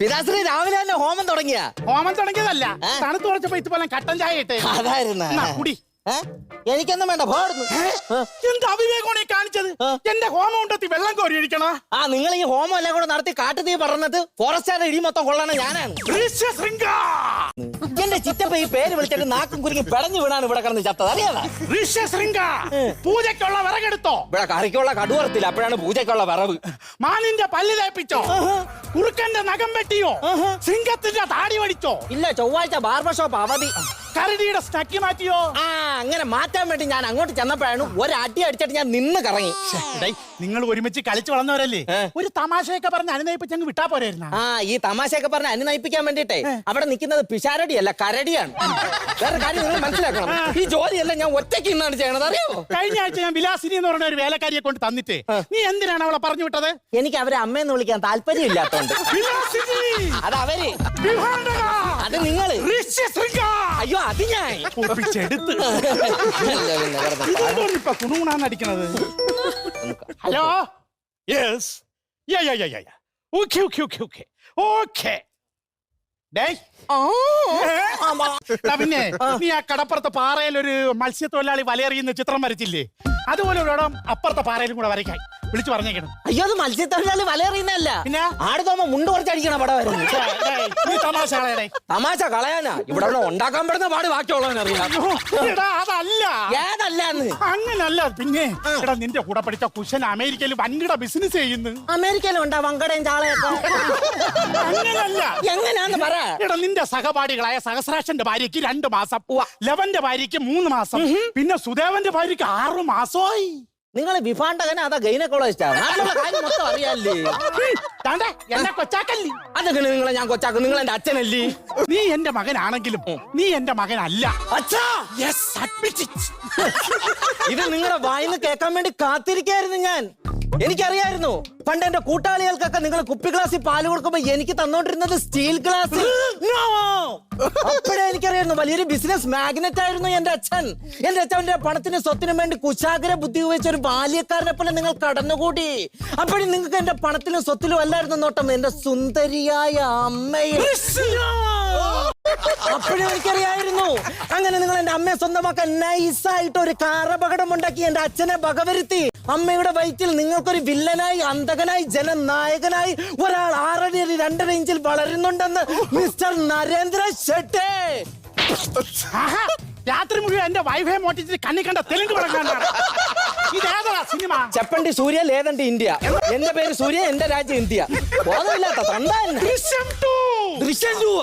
പിതാശ്രീ രാവിലെ തന്നെ ഹോമം തുടങ്ങിയ? ഹോമം തുടങ്ങിയതല്ല? തണുത്ത് കുറച്ചപ്പോ ഇതുപോലെ കട്ടൻ ചായ ഇട്ടേ. അതായിരുന്നു. കുടി. എനിക്കൊന്നും വേണ്ട പോടുന്നു എന്ത് അവിവേകമാണ് ഈ കാണിച്ചത്? എന്റെ ഹോമം ഉണ്ടെത്തി വെള്ളം കോരി ഒഴിക്കണ ആ നിങ്ങൾ ഈ ഹോമം എല്ലാം കൂടെ നടത്തി കാട്ടുതീ പറഞ്ഞത് ഫോറസ്റ്റുകാരുടെ ഇടി മൊത്തം കൊള്ളണ ഞാനാണ്. എന്റെ ചിറ്റപ്പ ഈ പേര് വിളിച്ചിട്ട് നാക്കും കുരുങ്ങി പെടഞ്ഞു വീണാണ് ഇവിടെ കിടന്ന് ചത്തത്. അറിയാവാ? ഋഷ്യശൃംഗ പൂജയ്ക്കുള്ള വിറകെടുത്തോ? ഇവിടെ കറിക്കുള്ള കടുവറത്തില്ല അപ്പോഴാണ് പൂജയ്ക്കുള്ള വിറവ്. മാനിന്റെ പല്ല് തേപ്പിച്ചോ? കുറുക്കന്റെ നഖം വെട്ടിയോ? സിംഗത്തിന്റെ താടി വടിച്ചോ ഇല്ല ചൊവ്വാഴ്ച ബാർബർ ഷോപ്പ് അവധി. കരടിയുടെ സ്നക്കി മാറ്റിയോ? ആ അങ്ങനെ മാറ്റാൻ വേണ്ടി ഞാൻ അങ്ങോട്ട് ചെന്നപ്പോഴാണ് ഒരടി അടിച്ചിട്ട് ഞാൻ നിന്ന് കറങ്ങി. നിങ്ങൾ ഒരുമിച്ച് കളിച്ചു വളർന്നവരല്ലേ. ഒരു തമാശയൊക്കെ പറഞ്ഞ് അനുനയിപ്പിച്ച് അങ്ങ് വിട്ടാ പോരായിരുന്നു ആ ഈ തമാശയൊക്കെ പറഞ്ഞ് അനുനയിപ്പിക്കാൻ വേണ്ടിട്ടേ അവിടെ നിൽക്കുന്നത് പിഷാരടിയല്ല കരടിയാണ്. വേറെ കാര്യം നിങ്ങൾ മനസ്സിലാക്കണം. ഈ ജോലിയെല്ലാം ഞാൻ ഒറ്റയ്ക്ക് ഇന്നാണ് ചെയ്യണത് അറിയാമോ കഴിഞ്ഞ ആഴ്ച ഞാൻ വിലാസിനി എന്ന് പറഞ്ഞ ഒരു വേലക്കാരിയെ കൊണ്ട് തന്നിട്ടേ. നീ എന്തിനാണ് അവളെ പറഞ്ഞു വിട്ടത്? എനിക്ക് അവരെ അമ്മയെന്ന് വിളിക്കാൻ താല്പര്യം ഇല്ലാത്തോണ്ട് അത് അവർ. അത് നിങ്ങൾ. അത് ഞാൻ ഒപ്പിച്ചെടുത്ത് ഇപ്പൊ കുണുകുണാന്ന് അടിക്കണത്. Hello? Yes okay okay okay okay okay. പിന്നെ നീ ആ കടപ്പുറത്തെ പാറയിൽ ഒരു മത്സ്യത്തൊഴിലാളി വലയെറിയുന്ന ചിത്രം വരച്ചില്ലേ? അതുപോലെ ഒരു ഇടം അപ്പുറത്തെ പാറയിലും കൂടെ വരയ്ക്കാൻ വിളിച്ചു പറഞ്ഞേക്കണം. അയ്യോ അത് മത്സ്യത്തൊഴിലാളി വലയെറിയുന്നല്ല പിന്നെ? ആട് തോമ മുണ്ട് കുറച്ചടിക്കണ പടം വരുന്നു ഛേ, ഡേയ്, നീ തമാശ കളയടേ തമാശ കളയാനാ. ഇവിടെ ഉള്ള ഉണ്ടാക്കാൻ പെടുന്ന പാട് ബാക്കിയുള്ളവനറിയാം എടാ അതല്ല. ഏതല്ലാന്ന്? അങ്ങനല്ല പിന്നെ എടാ നിന്റെ കൂടെ പഠിച്ച കുശൻ അമേരിക്കയിൽ വൻകിട ബിസിനസ് ചെയ്യുന്നു. അമേരിക്കയിലും ഉണ്ടാ വങ്കടയും ചാളയൊക്കെ? അങ്ങനല്ല. എങ്ങനെയാന്ന് പറ. എടാ നിന്റെ സഹപാഠികളായ സഹസ്രാക്ഷന്റെ ഭാര്യയ്ക്ക് രണ്ട് മാസം. ലവന്റെ ഭാര്യയ്ക്ക് മൂന്ന് മാസം പിന്നെ സുദേവന്റെ ഭാര്യയ്ക്ക് ആറ് മാസമായി. നിങ്ങൾ വിഭാണ്ടകന അതാ ഗൈനക്കോളജിസ്റ്റാ. നാട്ടിലുള്ള കാര്യം മൊത്തം അറിയാല്ലേ? ദാണ്ടെ, എന്നെ കൊച്ചാക്കല്ലേ? നിങ്ങളെ ഞാൻ കൊച്ചാക്കും? നിങ്ങൾ എന്റെ അച്ഛനല്ലേ? നീ എന്റെ മകനാണെങ്കിലും നീ എന്റെ മകനല്ല. അച്ഛാ! Yes admit. ഇത് നിങ്ങളുടെ വായിന്ന് കേൾക്കാൻ വേണ്ടി കാത്തിരിക്കായിരുന്നു ഞാൻ. എനിക്കറിയായിരുന്നു. പണ്ട് എന്റെ കൂട്ടാളികൾക്കൊക്കെ നിങ്ങൾ കുപ്പി ഗ്ലാസ്സിൽ പാൽ കൊടുക്കുമ്പോ എനിക്ക് തന്നോണ്ടിരുന്നത് സ്റ്റീൽ ഗ്ലാസ് അപ്പോഴേ എനിക്കറിയായിരുന്നു വലിയൊരു ബിസിനസ് മാഗ്നറ്റ് ആയിരുന്നു എന്റെ അച്ഛൻ. എന്റെ അച്ഛന്റെ പണത്തിന് സ്വത്തിനും വേണ്ടി കുശാഗ്ര ബുദ്ധി ഉപയോഗിച്ച ഒരു ബാല്യക്കാരനെ പോലെ നിങ്ങൾ കടന്നുകൂടി. അപ്പോഴും നിങ്ങൾക്ക് എന്റെ പണത്തിലും സ്വത്തിലും അല്ലായിരുന്നു നോട്ടം എന്റെ സുന്ദരിയായ അമ്മയെ. അപ്പോഴും എനിക്കറിയായിരുന്നു. അങ്ങനെ നിങ്ങൾ എന്റെ അമ്മയെ സ്വന്തമാക്കാൻ നൈസായിട്ട് ഒരു കാറപകടം ഉണ്ടാക്കി എന്റെ അച്ഛനെ വകവരുത്തി. അമ്മയുടെ വയറ്റിൽ നിങ്ങൾക്കൊരു വില്ലനായി അന്തകനായി ജനനായകനായി ഒരാൾ ആറടി അടി രണ്ടര ഇഞ്ചിൽ വളരുന്നുണ്ടെന്ന് മിസ്റ്റർ നരേന്ദ്ര ഷെട്ടെ. രാത്രി മുഴുവൻ എന്റെ വൈഫൈ മോട്ടിച്ചിട്ട് കണ്ണി കണ്ട തെലുങ്ക് ഇതേതാ സിനിമ? ചെപ്പണ്ടി സൂര്യ ലേതണ്ടി ഇന്ത്യ. എന്റെ പേര് സൂര്യ എന്റെ രാജ്യം ഇന്ത്യ. ബോധമില്ലാത്ത തണ്ടാൻ ദൃശ്യം ടു. ദൃശ്യം ടൂ